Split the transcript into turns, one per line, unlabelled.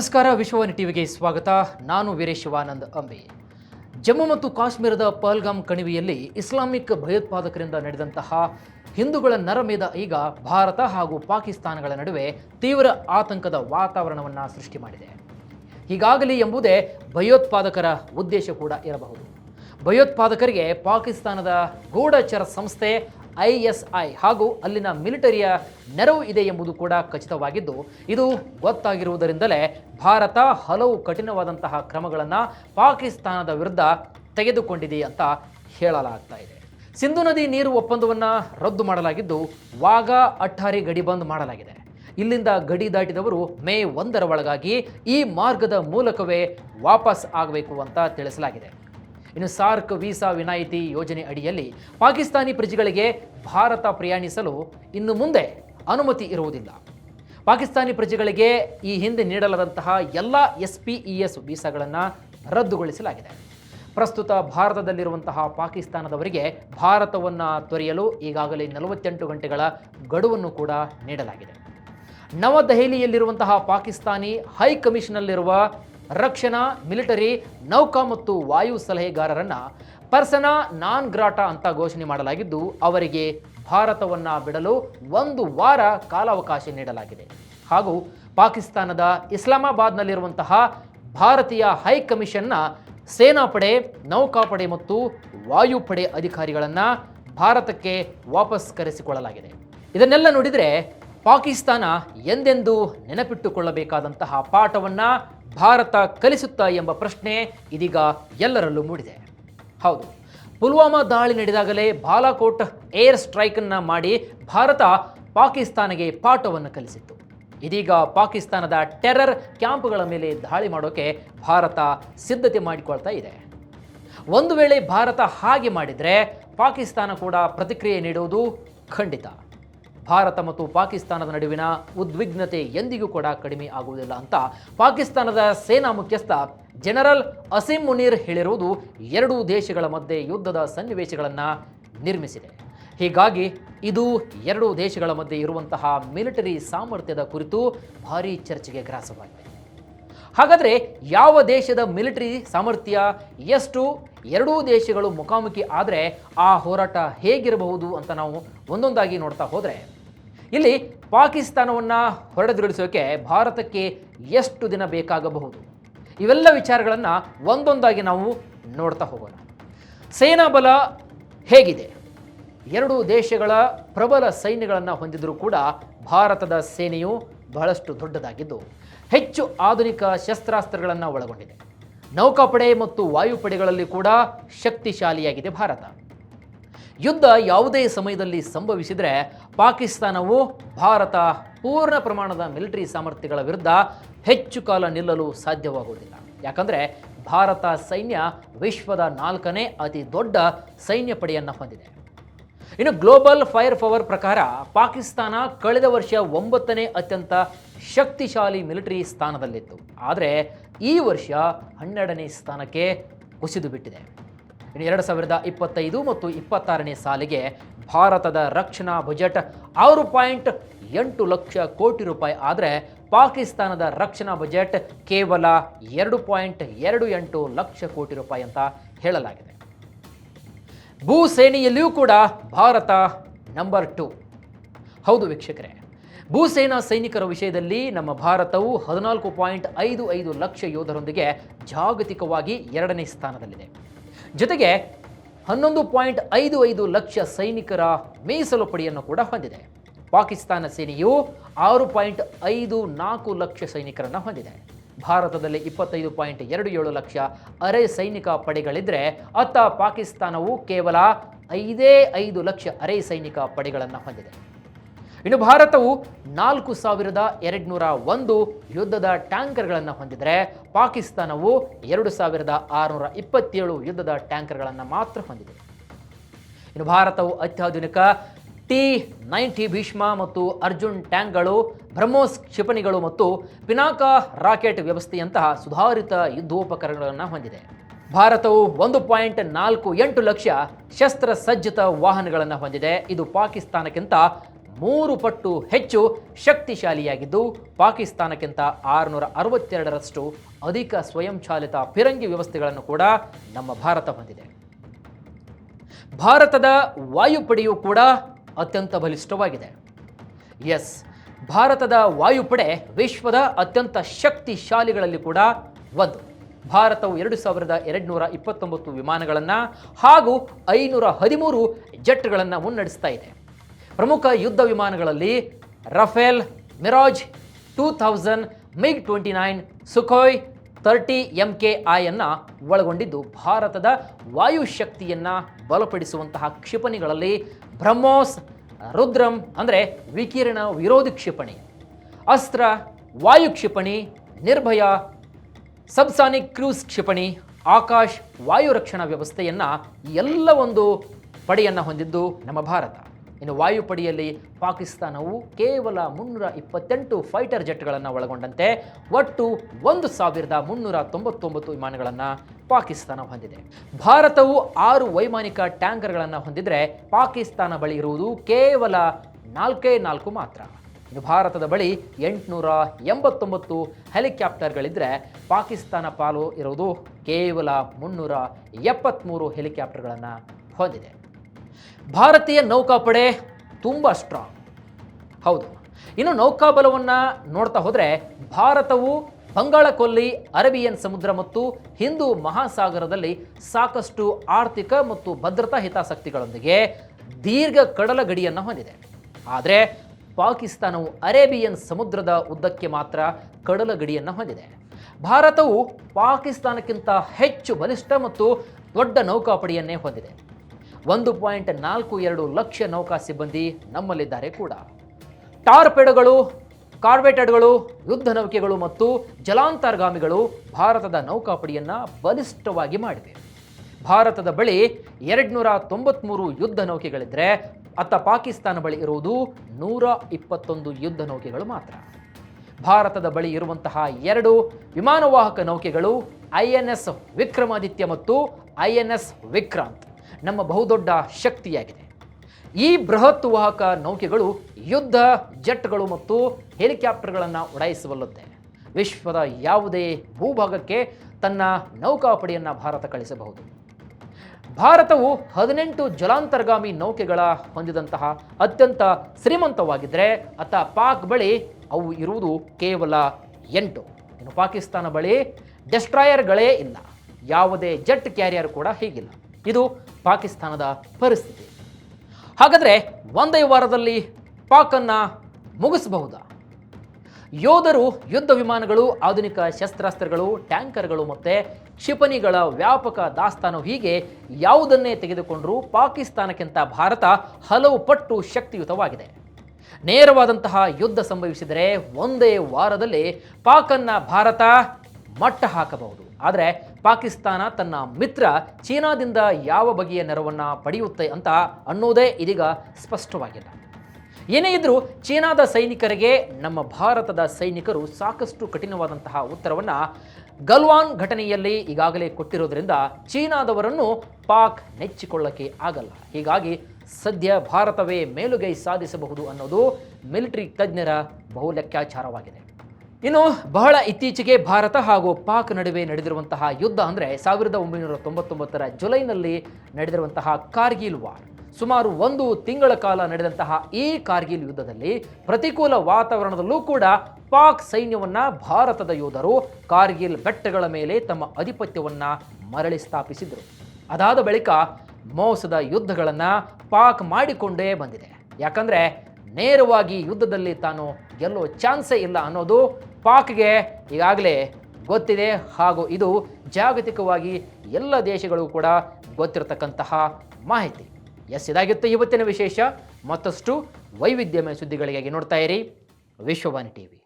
ನಮಸ್ಕಾರ, ವಿಶ್ವವಾಣಿ ಟಿವಿಗೆ ಸ್ವಾಗತ. ನಾನು ವೀರೇಶ್ ಶಿವಾನಂದ್ ಅಂಬಿ. ಜಮ್ಮು ಮತ್ತು ಕಾಶ್ಮೀರದ ಪಹಲ್ಗಾಮ್ ಕಣಿವೆಯಲ್ಲಿ ಇಸ್ಲಾಮಿಕ್ ಭಯೋತ್ಪಾದಕರಿಂದ ನಡೆದಂತಹ ಹಿಂದೂಗಳ ನರಮೇಧ ಈಗ ಭಾರತ ಹಾಗೂ ಪಾಕಿಸ್ತಾನಗಳ ನಡುವೆ ತೀವ್ರ ಆತಂಕದ ವಾತಾವರಣವನ್ನು ಸೃಷ್ಟಿ ಮಾಡಿದೆ. ಹೀಗಾಗಲಿ ಎಂಬುದೇ ಭಯೋತ್ಪಾದಕರ ಉದ್ದೇಶ ಕೂಡ ಇರಬಹುದು. ಭಯೋತ್ಪಾದಕರಿಗೆ ಪಾಕಿಸ್ತಾನದ ಗೂಢಚರ ಸಂಸ್ಥೆ ಐ ಎಸ್ ಐ ಹಾಗೂ ಅಲ್ಲಿನ ಮಿಲಿಟರಿಯ ನೆರವು ಇದೆ ಎಂಬುದು ಕೂಡ ಖಚಿತವಾಗಿದ್ದು, ಇದು ಗೊತ್ತಾಗಿರುವುದರಿಂದಲೇ ಭಾರತ ಹಲವು ಕಠಿಣವಾದಂತಹ ಕ್ರಮಗಳನ್ನು ಪಾಕಿಸ್ತಾನದ ವಿರುದ್ಧ ತೆಗೆದುಕೊಂಡಿದೆ ಅಂತ ಹೇಳಲಾಗ್ತಾ ಇದೆ. ಸಿಂಧು ನದಿ ನೀರು ಒಪ್ಪಂದವನ್ನು ರದ್ದು ಮಾಡಲಾಗಿದ್ದು, ವಾಘಾ ಅಟ್ಟಾರಿ ಗಡಿ ಬಂದ್ ಮಾಡಲಾಗಿದೆ. ಇಲ್ಲಿಂದ ಗಡಿ ದಾಟಿದವರು ಮೇ ಒಂದರ ಒಳಗಾಗಿ ಈ ಮಾರ್ಗದ ಮೂಲಕವೇ ವಾಪಸ್ ಆಗಬೇಕು ಅಂತ ತಿಳಿಸಲಾಗಿದೆ. ಇನ್ನು ಸಾರ್ಕ್ ವೀಸಾ ವಿನಾಯಿತಿ ಯೋಜನೆ ಅಡಿಯಲ್ಲಿ ಪಾಕಿಸ್ತಾನಿ ಪ್ರಜೆಗಳಿಗೆ ಭಾರತ ಪ್ರಯಾಣಿಸಲು ಇನ್ನು ಮುಂದೆ ಅನುಮತಿ ಇರುವುದಿಲ್ಲ. ಪಾಕಿಸ್ತಾನಿ ಪ್ರಜೆಗಳಿಗೆ ಈ ಹಿಂದೆ ನೀಡಲಾದಂತಹ ಎಲ್ಲ ಎಸ್ ಪಿ ಇ ಎಸ್ ವೀಸಾಗಳನ್ನು ರದ್ದುಗೊಳಿಸಲಾಗಿದೆ. ಪ್ರಸ್ತುತ ಭಾರತದಲ್ಲಿರುವಂತಹ ಪಾಕಿಸ್ತಾನದವರಿಗೆ ಭಾರತವನ್ನು ತೊರೆಯಲು ಈಗಾಗಲೇ ನಲವತ್ತೆಂಟು ಗಂಟೆಗಳ ಗಡುವನ್ನು ಕೂಡ ನೀಡಲಾಗಿದೆ. ನವದೆಹಲಿಯಲ್ಲಿರುವಂತಹ ಪಾಕಿಸ್ತಾನಿ ಹೈ ಕಮಿಷನಲ್ಲಿರುವ ರಕ್ಷಣಾ, ಮಿಲಿಟರಿ, ನೌಕಾ ಮತ್ತು ವಾಯು ಸಲಹೆಗಾರರನ್ನು ಪರ್ಸನಾ ನಾನ್ ಗ್ರಾಟ ಅಂತ ಘೋಷಣೆ ಮಾಡಲಾಗಿದ್ದು, ಅವರಿಗೆ ಭಾರತವನ್ನು ಬಿಡಲು ಒಂದು ವಾರ ಕಾಲಾವಕಾಶ ನೀಡಲಾಗಿದೆ. ಹಾಗೂ ಪಾಕಿಸ್ತಾನದ ಇಸ್ಲಾಮಾಬಾದ್ನಲ್ಲಿರುವಂತಹ ಭಾರತೀಯ ಹೈ ಕಮಿಷನ್ನ ಸೇನಾಪಡೆ, ನೌಕಾಪಡೆ ಮತ್ತು ವಾಯುಪಡೆ ಅಧಿಕಾರಿಗಳನ್ನು ಭಾರತಕ್ಕೆ ವಾಪಸ್ ಕರೆಸಿಕೊಳ್ಳಲಾಗಿದೆ. ಇದನ್ನೆಲ್ಲ ನೋಡಿದರೆ ಪಾಕಿಸ್ತಾನ ಎಂದೆಂದೂ ನೆನಪಿಟ್ಟುಕೊಳ್ಳಬೇಕಾದಂತಹ ಪಾಠವನ್ನು ಭಾರತ ಕಲಿಸುತ್ತಾ ಎಂಬ ಪ್ರಶ್ನೆ ಇದೀಗ ಎಲ್ಲರಲ್ಲೂ ಮೂಡಿದೆ. ಹೌದು, ಪುಲ್ವಾಮಾ ದಾಳಿ ನಡೆದಾಗಲೇ ಬಾಲಾಕೋಟ್ ಏರ್ ಸ್ಟ್ರೈಕನ್ನು ಮಾಡಿ ಭಾರತ ಪಾಕಿಸ್ತಾನಗೆ ಪಾಠವನ್ನು ಕಲಿಸಿತ್ತು. ಇದೀಗ ಪಾಕಿಸ್ತಾನದ ಟೆರರ್ ಕ್ಯಾಂಪ್ಗಳ ಮೇಲೆ ದಾಳಿ ಮಾಡೋಕೆ ಭಾರತ ಸಿದ್ಧತೆ ಮಾಡಿಕೊಳ್ತಾ ಇದೆ. ಒಂದು ವೇಳೆ ಭಾರತ ಹಾಗೆ ಮಾಡಿದರೆ ಪಾಕಿಸ್ತಾನ ಕೂಡ ಪ್ರತಿಕ್ರಿಯೆ ನೀಡುವುದು ಖಂಡಿತ. ಭಾರತ ಮತ್ತು ಪಾಕಿಸ್ತಾನದ ನಡುವಿನ ಉದ್ವಿಗ್ನತೆ ಎಂದಿಗೂ ಕೂಡ ಕಡಿಮೆ ಆಗುವುದಿಲ್ಲ ಅಂತ ಪಾಕಿಸ್ತಾನದ ಸೇನಾ ಮುಖ್ಯಸ್ಥ ಜನರಲ್ ಅಸೀಂ ಮುನೀರ್ ಹೇಳಿರುವುದು ಎರಡೂ ದೇಶಗಳ ಮಧ್ಯೆ ಯುದ್ಧದ ಸನ್ನಿವೇಶಗಳನ್ನು ನಿರ್ಮಿಸಿದೆ. ಹೀಗಾಗಿ ಇದು ಎರಡೂ ದೇಶಗಳ ಮಧ್ಯೆ ಇರುವಂತಹ ಮಿಲಿಟರಿ ಸಾಮರ್ಥ್ಯದ ಕುರಿತು ಭಾರೀ ಚರ್ಚೆಗೆ ಗ್ರಾಸವಾಗಿದೆ. ಹಾಗಾದರೆ ಯಾವ ದೇಶದ ಮಿಲಿಟರಿ ಸಾಮರ್ಥ್ಯ ಎಷ್ಟು? ಎರಡೂ ದೇಶಗಳು ಮುಖಾಮುಖಿ ಆದರೆ ಆ ಹೋರಾಟ ಹೇಗಿರಬಹುದು ಅಂತ ನಾವು ಒಂದೊಂದಾಗಿ ನೋಡ್ತಾ ಹೋದರೆ ಇಲ್ಲಿ ಪಾಕಿಸ್ತಾನವನ್ನು ಹೊರಡೆದುರುಳಿಸೋಕೆ ಭಾರತಕ್ಕೆ ಎಷ್ಟು ದಿನ ಬೇಕಾಗಬಹುದು? ಇವೆಲ್ಲ ವಿಚಾರಗಳನ್ನು ಒಂದೊಂದಾಗಿ ನಾವು ನೋಡ್ತಾ ಹೋಗೋಣ. ಸೇನಾ ಬಲ ಹೇಗಿದೆ? ಎರಡು ದೇಶಗಳ ಪ್ರಬಲ ಸೈನ್ಯಗಳನ್ನು ಹೊಂದಿದರೂ ಕೂಡ ಭಾರತದ ಸೇನೆಯು ಬಹಳಷ್ಟು ದೊಡ್ಡದಾಗಿದ್ದು, ಹೆಚ್ಚು ಆಧುನಿಕ ಶಸ್ತ್ರಾಸ್ತ್ರಗಳನ್ನು ಒಳಗೊಂಡಿದೆ. ನೌಕಾಪಡೆ ಮತ್ತು ವಾಯುಪಡೆಗಳಲ್ಲಿ ಕೂಡ ಶಕ್ತಿಶಾಲಿಯಾಗಿದೆ ಭಾರತ. ಯುದ್ಧ ಯಾವುದೇ ಸಮಯದಲ್ಲಿ ಸಂಭವಿಸಿದರೆ ಪಾಕಿಸ್ತಾನವು ಭಾರತ ಪೂರ್ಣ ಪ್ರಮಾಣದ ಮಿಲಿಟರಿ ಸಾಮರ್ಥ್ಯಗಳ ವಿರುದ್ಧ ಹೆಚ್ಚು ಕಾಲ ನಿಲ್ಲಲು ಸಾಧ್ಯವಾಗುವುದಿಲ್ಲ. ಯಾಕಂದರೆ ಭಾರತ ಸೈನ್ಯ ವಿಶ್ವದ ನಾಲ್ಕನೇ ಅತಿ ದೊಡ್ಡ ಸೈನ್ಯ ಪಡೆಯನ್ನು ಹೊಂದಿದೆ. ಇನ್ನು ಗ್ಲೋಬಲ್ ಫೈರ್ ಪವರ್ ಪ್ರಕಾರ ಪಾಕಿಸ್ತಾನ ಕಳೆದ ವರ್ಷ ಒಂಬತ್ತನೇ ಅತ್ಯಂತ ಶಕ್ತಿಶಾಲಿ ಮಿಲಿಟರಿ ಸ್ಥಾನದಲ್ಲಿತ್ತು. ಆದರೆ ಈ ವರ್ಷ ಹನ್ನೆರಡನೇ ಸ್ಥಾನಕ್ಕೆ ಕುಸಿದು ಬಿಟ್ಟಿದೆ. ಇನ್ನು ಎರಡು ಸಾವಿರದ ಇಪ್ಪತ್ತೈದು ಮತ್ತು ಇಪ್ಪತ್ತಾರನೇ ಸಾಲಿಗೆ ಭಾರತದ ರಕ್ಷಣಾ ಬಜೆಟ್ ಆರು ಪಾಯಿಂಟ್ ಎಂಟು ಲಕ್ಷ ಕೋಟಿ ರೂಪಾಯಿ. ಆದರೆ ಪಾಕಿಸ್ತಾನದ ರಕ್ಷಣಾ ಬಜೆಟ್ ಕೇವಲ ಎರಡು ಪಾಯಿಂಟ್ ಎರಡು ಎಂಟು ಲಕ್ಷ ಕೋಟಿ ರೂಪಾಯಿ ಅಂತ ಹೇಳಲಾಗಿದೆ. ಭೂ ಸೇನೆಯಲ್ಲಿಯೂ ಕೂಡ ಭಾರತ ನಂಬರ್ ಟು ಹೌದು ವೀಕ್ಷಕರೇ ಭೂಸೇನಾ ಸೈನಿಕರ ವಿಷಯದಲ್ಲಿ ನಮ್ಮ ಭಾರತವು ಹದಿನಾಲ್ಕು ಪಾಯಿಂಟ್ ಐದು ಐದು ಲಕ್ಷ ಯೋಧರೊಂದಿಗೆ ಜಾಗತಿಕವಾಗಿ ಎರಡನೇ ಸ್ಥಾನದಲ್ಲಿದೆ. ಜೊತೆಗೆ ಹನ್ನೊಂದು ಪಾಯಿಂಟ್ ಐದು ಐದು ಲಕ್ಷ ಸೈನಿಕರ ಮೀಸಲು ಪಡೆಯನ್ನು ಕೂಡ ಹೊಂದಿದೆ. ಪಾಕಿಸ್ತಾನ ಸೇನೆಯು ಆರು ಪಾಯಿಂಟ್ ಐದು ನಾಲ್ಕು ಲಕ್ಷ ಸೈನಿಕರನ್ನು ಹೊಂದಿದೆ. ಭಾರತದಲ್ಲಿ ಇಪ್ಪತ್ತೈದು ಪಾಯಿಂಟ್ ಎರಡು ಏಳು ಲಕ್ಷ ಅರೆ ಸೈನಿಕ ಪಡೆಗಳಿದ್ದರೆ ಅತ್ತ ಪಾಕಿಸ್ತಾನವು ಕೇವಲ ಐದೇ ಐದು ಲಕ್ಷ ಅರೆ ಸೈನಿಕ ಪಡೆಗಳನ್ನು ಹೊಂದಿದೆ. ಇನ್ನು ಭಾರತವು ನಾಲ್ಕು ಸಾವಿರದ ಎರಡುನೂರ ಒಂದು ಯುದ್ಧದ ಟ್ಯಾಂಕರ್ಗಳನ್ನು ಹೊಂದಿದರೆ ಪಾಕಿಸ್ತಾನವು ಎರಡು ಸಾವಿರದ ಆರುನೂರ ಇಪ್ಪತ್ತೇಳು ಯುದ್ಧದ ಟ್ಯಾಂಕರ್ಗಳನ್ನು ಮಾತ್ರ ಹೊಂದಿದೆ. ಇನ್ನು ಭಾರತವು ಅತ್ಯಾಧುನಿಕ ಟಿ ನೈಂಟಿ ಭೀಷ್ಮ ಮತ್ತು ಅರ್ಜುನ್ ಟ್ಯಾಂಕ್ಗಳು, ಬ್ರಹ್ಮೋಸ್ ಕ್ಷಿಪಣಿಗಳು ಮತ್ತು ಪಿನಾಕ ರಾಕೆಟ್ ವ್ಯವಸ್ಥೆಯಂತಹ ಸುಧಾರಿತ ಯುದ್ಧೋಪಕರಣಗಳನ್ನು ಹೊಂದಿದೆ. ಭಾರತವು ಒಂದು ಪಾಯಿಂಟ್ ನಾಲ್ಕು ಎಂಟು ಲಕ್ಷ ಶಸ್ತ್ರಸಜ್ಜಿತ ವಾಹನಗಳನ್ನು ಹೊಂದಿದೆ. ಇದು ಪಾಕಿಸ್ತಾನಕ್ಕಿಂತ ಮೂರು ಪಟ್ಟು ಹೆಚ್ಚು ಶಕ್ತಿಶಾಲಿಯಾಗಿದ್ದು ಪಾಕಿಸ್ತಾನಕ್ಕಿಂತ ಆರುನೂರ ಅರವತ್ತೆರಡರಷ್ಟು ಅಧಿಕ ಸ್ವಯಂಚಾಲಿತ ಫಿರಂಗಿ ವ್ಯವಸ್ಥೆಗಳನ್ನು ಕೂಡ ನಮ್ಮ ಭಾರತ ಹೊಂದಿದೆ. ಭಾರತದ ವಾಯುಪಡೆಯು ಕೂಡ ಅತ್ಯಂತ ಬಲಿಷ್ಠವಾಗಿದೆ. ಎಸ್, ಭಾರತದ ವಾಯುಪಡೆ ವಿಶ್ವದ ಅತ್ಯಂತ ಶಕ್ತಿಶಾಲಿಗಳಲ್ಲಿ ಕೂಡ ಒಂದು. ಭಾರತವು ಎರಡು ಸಾವಿರದ ಎರಡುನೂರ ಇಪ್ಪತ್ತೊಂಬತ್ತು ವಿಮಾನಗಳನ್ನು ಹಾಗೂ ಐನೂರ ಹದಿಮೂರು ಜೆಟ್ಗಳನ್ನು ಮುನ್ನಡೆಸ್ತಾ ಇದೆ. ಪ್ರಮುಖ ಯುದ್ಧ ವಿಮಾನಗಳಲ್ಲಿ Rafale, Mirage, two thousand, MiG twenty nine, Sukhoi thirty M K ಐಯನ್ನು ಒಳಗೊಂಡಿದ್ದು ಭಾರತದ ವಾಯುಶಕ್ತಿಯನ್ನು ಬಲಪಡಿಸುವಂತಹ ಕ್ಷಿಪಣಿಗಳಲ್ಲಿ ಬ್ರಹ್ಮೋಸ್, ರುದ್ರಂ ಅಂದರೆ ವಿಕಿರಣ ವಿರೋಧಿ ಕ್ಷಿಪಣಿ, ಅಸ್ತ್ರ, ವಾಯು ಕ್ಷಿಪಣಿ, ನಿರ್ಭಯ, ಸಬ್ಸಾನಿಕ್ ಕ್ರೂಸ್ ಕ್ಷಿಪಣಿ, ಆಕಾಶ್ ವಾಯು ರಕ್ಷಣಾ ವ್ಯವಸ್ಥೆಯನ್ನು ಎಲ್ಲ ಒಂದು ಪಡೆಯನ್ನು ಹೊಂದಿದ್ದು ನಮ್ಮ ಭಾರತ. ಇನ್ನು ವಾಯುಪಡೆಯಲ್ಲಿ ಪಾಕಿಸ್ತಾನವು ಕೇವಲ ಮುನ್ನೂರ ಇಪ್ಪತ್ತೆಂಟು ಫೈಟರ್ ಜೆಟ್ಗಳನ್ನು ಒಳಗೊಂಡಂತೆ ಒಟ್ಟು ಒಂದು ಸಾವಿರದ ಮುನ್ನೂರ ತೊಂಬತ್ತೊಂಬತ್ತು ವಿಮಾನಗಳನ್ನು ಪಾಕಿಸ್ತಾನ ಹೊಂದಿದೆ. ಭಾರತವು ಆರು ವೈಮಾನಿಕ ಟ್ಯಾಂಕರ್ಗಳನ್ನು ಹೊಂದಿದರೆ ಪಾಕಿಸ್ತಾನ ಬಳಿ ಇರುವುದು ಕೇವಲ ನಾಲ್ಕೇ ನಾಲ್ಕು ಮಾತ್ರ. ಇನ್ನು ಭಾರತದ ಬಳಿ ಎಂಟುನೂರ ಎಂಬತ್ತೊಂಬತ್ತು ಹೆಲಿಕಾಪ್ಟರ್ಗಳಿದ್ದರೆ ಪಾಕಿಸ್ತಾನ ಪಾಲು ಇರುವುದು ಕೇವಲ ಮುನ್ನೂರ ಎಪ್ಪತ್ತ್ಮೂರು ಹೆಲಿಕಾಪ್ಟರ್ಗಳನ್ನು ಹೊಂದಿದೆ. ಭಾರತೀಯ ನೌಕಾಪಡೆ ತುಂಬ ಸ್ಟ್ರಾಂಗ್ ಹೌದು. ಇನ್ನು ನೌಕಾಬಲವನ್ನು ನೋಡ್ತಾ ಹೋದರೆ ಭಾರತವು ಬಂಗಾಳಕೊಲ್ಲಿ, ಅರೇಬಿಯನ್ ಸಮುದ್ರ ಮತ್ತು ಹಿಂದೂ ಮಹಾಸಾಗರದಲ್ಲಿ ಸಾಕಷ್ಟು ಆರ್ಥಿಕ ಮತ್ತು ಭದ್ರತಾ ಹಿತಾಸಕ್ತಿಗಳೊಂದಿಗೆ ದೀರ್ಘ ಕಡಲ ಗಡಿಯನ್ನು ಹೊಂದಿದೆ. ಆದರೆ ಪಾಕಿಸ್ತಾನವು ಅರೇಬಿಯನ್ ಸಮುದ್ರದ ಉದ್ದಕ್ಕೆ ಮಾತ್ರ ಕಡಲ ಗಡಿಯನ್ನು ಹೊಂದಿದೆ. ಭಾರತವು ಪಾಕಿಸ್ತಾನಕ್ಕಿಂತ ಹೆಚ್ಚು ಬಲಿಷ್ಠ ಮತ್ತು ದೊಡ್ಡ ನೌಕಾಪಡೆಯನ್ನೇ ಹೊಂದಿದೆ. ಒಂದು ಪಾಯಿಂಟ್ ನಾಲ್ಕು ಎರಡು ಲಕ್ಷ ನೌಕಾ ಸಿಬ್ಬಂದಿ ನಮ್ಮಲ್ಲಿದ್ದಾರೆ ಕೂಡ. ಟಾರ್ಪೆಡೋಗಳು, ಕಾರ್ವೆಟೆಡ್ಗಳು, ಯುದ್ಧ ನೌಕೆಗಳು ಮತ್ತು ಜಲಾಂತರ್ಗಾಮಿಗಳು ಭಾರತದ ನೌಕಾಪಡೆಯನ್ನು ಬಲಿಷ್ಠವಾಗಿ ಮಾಡಿವೆ. ಭಾರತದ ಬಳಿ ಎರಡುನೂರ ತೊಂಬತ್ತ್ಮೂರು ಯುದ್ಧ ನೌಕೆಗಳಿದ್ದರೆ ಅತ್ತ ಪಾಕಿಸ್ತಾನ ಬಳಿ ಇರುವುದು ನೂರ ಇಪ್ಪತ್ತೊಂದು ಯುದ್ಧ ನೌಕೆಗಳು ಮಾತ್ರ. ಭಾರತದ ಬಳಿ ಇರುವಂತಹ ಎರಡು ವಿಮಾನವಾಹಕ ನೌಕೆಗಳು ಐ ಎನ್ ಎಸ್ ವಿಕ್ರಮಾದಿತ್ಯ ಮತ್ತು ಐ ಎನ್ ಎಸ್ ವಿಕ್ರಾಂತ್. ನಮ್ಮ ಬಹುದೊಡ್ಡ ಶಕ್ತಿಯಾಗಿದೆ. ಈ ಬೃಹತ್ ವಾಹಕ ನೌಕೆಗಳು ಯುದ್ಧ ಜೆಟ್ಗಳು ಮತ್ತು ಹೆಲಿಕಾಪ್ಟರ್ಗಳನ್ನು ಉಡಾಯಿಸಬಲ್ಲುತ್ತೆ ವಿಶ್ವದ ಯಾವುದೇ ಭೂಭಾಗಕ್ಕೆ ತನ್ನ ನೌಕಾಪಡೆಯನ್ನು ಭಾರತ ಕಳಿಸಬಹುದು. ಭಾರತವು ಹದಿನೆಂಟು ಜಲಾಂತರ್ಗಾಮಿ ನೌಕೆಗಳ ಹೊಂದಿದಂತಹ ಅತ್ಯಂತ ಶ್ರೀಮಂತವಾಗಿದ್ದರೆ ಅತ ಪಾಕ್ ಬಳಿ ಅವು ಇರುವುದು ಕೇವಲ ಎಂಟು. ಇನ್ನು ಪಾಕಿಸ್ತಾನ ಬಳಿ ಡೆಸ್ಟ್ರಾಯರ್ಗಳೇ ಇಲ್ಲ. ಯಾವುದೇ ಜೆಟ್ ಕ್ಯಾರಿಯರ್ ಕೂಡ ಹೀಗಿಲ್ಲ. ಇದು ಪಾಕಿಸ್ತಾನದ ಪರಿಸ್ಥಿತಿ. ಹಾಗಾದರೆ ಒಂದೇ ವಾರದಲ್ಲಿ ಪಾಕನ್ನು ಮುಗಿಸಬಹುದಾ? ಯೋಧರು ಯುದ್ಧ ವಿಮಾನಗಳು, ಆಧುನಿಕ ಶಸ್ತ್ರಾಸ್ತ್ರಗಳು, ಟ್ಯಾಂಕರ್ಗಳು ಮತ್ತು ಕ್ಷಿಪಣಿಗಳ ವ್ಯಾಪಕ ದಾಸ್ತಾನು ಹೀಗೆ ಯಾವುದನ್ನೇ ತೆಗೆದುಕೊಂಡರೂ ಪಾಕಿಸ್ತಾನಕ್ಕಿಂತ ಭಾರತ ಹಲವು ಪಟ್ಟು ಶಕ್ತಿಯುತವಾಗಿದೆ. ನೇರವಾದಂತಹ ಯುದ್ಧ ಸಂಭವಿಸಿದರೆ ಒಂದೇ ವಾರದಲ್ಲಿ ಪಾಕನ್ನ ಭಾರತ ಮಟ್ಟ ಹಾಕಬಹುದು. ಆದರೆ ಪಾಕಿಸ್ತಾನ ತನ್ನ ಮಿತ್ರ ಚೀನಾದಿಂದ ಯಾವ ಬಗೆಯ ನೆರವನ್ನು ಪಡೆಯುತ್ತೆ ಅಂತ ಅನ್ನೋದೇ ಇದೀಗ ಸ್ಪಷ್ಟವಾಗಿಲ್ಲ ಏನೇ ಇದ್ದರೂ ಚೀನಾದ ಸೈನಿಕರಿಗೆ, ನಮ್ಮ ಭಾರತದ ಸೈನಿಕರು ಸಾಕಷ್ಟು ಕಠಿಣವಾದಂತಹ ಉತ್ತರವನ್ನು ಗಲ್ವಾನ್ ಘಟನೆಯಲ್ಲಿ ಈಗಾಗಲೇ ಕೊಟ್ಟಿರೋದ್ರಿಂದ ಚೀನಾದವರನ್ನು ಪಾಕ್ ನೆಚ್ಚಿಕೊಳ್ಳಕ್ಕೆ ಆಗಲ್ಲ. ಹೀಗಾಗಿ ಸದ್ಯ ಭಾರತವೇ ಮೇಲುಗೈ ಸಾಧಿಸಬಹುದು ಅನ್ನೋದು ಮಿಲಿಟರಿ ತಜ್ಞರ ಬಹು ಲೆಕ್ಕಾಚಾರವಾಗಿದೆ. ಇನ್ನು ಬಹಳ ಇತ್ತೀಚೆಗೆ ಭಾರತ ಹಾಗೂ ಪಾಕ್ ನಡುವೆ ನಡೆದಿರುವಂತಹ ಯುದ್ಧ ಅಂದರೆ ಸಾವಿರದ ಒಂಬೈನೂರ ತೊಂಬತ್ತೊಂಬತ್ತರ ಜುಲೈನಲ್ಲಿ ನಡೆದಿರುವಂತಹ ಕಾರ್ಗಿಲ್ ವಾರ್. ಸುಮಾರು ಒಂದು ತಿಂಗಳ ಕಾಲ ನಡೆದಂತಹ ಈ ಕಾರ್ಗಿಲ್ ಯುದ್ಧದಲ್ಲಿ ಪ್ರತಿಕೂಲ ವಾತಾವರಣದಲ್ಲೂ ಕೂಡ ಪಾಕ್ ಸೈನ್ಯವನ್ನ ಭಾರತದ ಯೋಧರು ಕಾರ್ಗಿಲ್ ಬೆಟ್ಟಗಳ ಮೇಲೆ ತಮ್ಮ ಆಧಿಪತ್ಯವನ್ನು ಮರಳಿ ಸ್ಥಾಪಿಸಿದರು. ಅದಾದ ಬಳಿಕ ಮೋಸದ ಯುದ್ಧಗಳನ್ನು ಪಾಕ್ ಮಾಡಿಕೊಂಡೇ ಬಂದಿದೆ. ಯಾಕಂದರೆ ನೇರವಾಗಿ ಯುದ್ಧದಲ್ಲಿ ತಾನು ಗೆಲ್ಲೋ ಚಾನ್ಸೇ ಇಲ್ಲ ಅನ್ನೋದು ಪಾಕ್ಗೆ ಈಗಾಗಲೇ ಗೊತ್ತಿದೆ ಹಾಗೂ ಇದು ಜಾಗತಿಕವಾಗಿ ಎಲ್ಲ ದೇಶಗಳು ಕೂಡ ಗೊತ್ತಿರತಕ್ಕಂತಹ ಮಾಹಿತಿ. ಎಸ್, ಇದಾಗಿತ್ತು ಇವತ್ತಿನ ವಿಶೇಷ. ಮತ್ತಷ್ಟು ವೈವಿಧ್ಯಮಯ ಸುದ್ದಿಗಳಿಗಾಗಿ ನೋಡ್ತಾ ಇರಿ ವಿಶ್ವವಾಣಿ ಟಿವಿ.